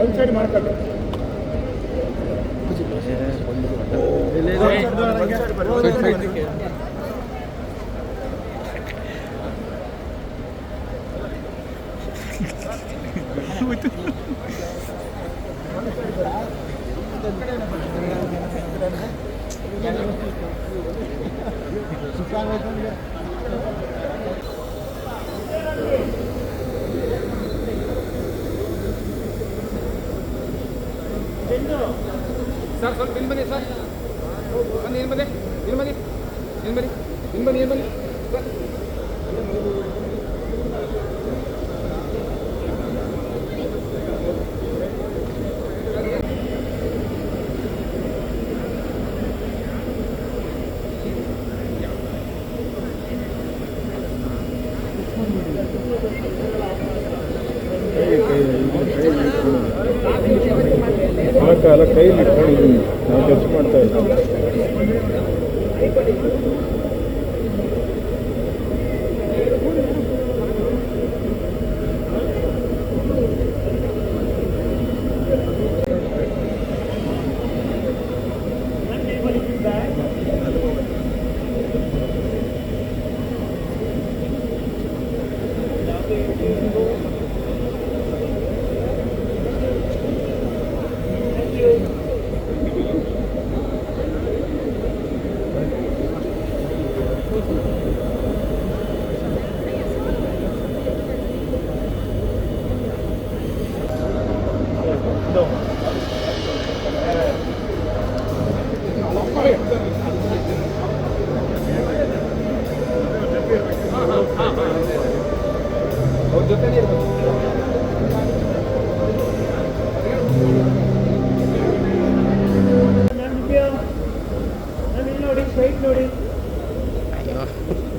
ಒಂದು ಸೈಡ್ ಮಾಡ್ಕೊಳ್ಳಿ ಸರ್ ಸ್ವಲ್ಪ ಇಲ್ಲಿ ಬನ್ನಿ ಸರ್ ಬನ್ನಿ ಇಲ್ಲಿ ಬನ್ನಿ ಇಲ್ಲಿ ಬನ್ನಿ ಇಲ್ಲಿ ಬನ್ನಿ ಇಲ್ಲಿ ಬನ್ನಿ ಇಲ್ಲಿ ಬನ್ನಿ ಸರ್ ಆ ಕಾಲ ಕೈಲಿ ಇಟ್ಕೊಂಡಿದ್ದೀನಿ. ನಾವು ಖರ್ಚು ಮಾಡ್ತಾ ಇದ್ದೀವಿ Yo tenía stuff.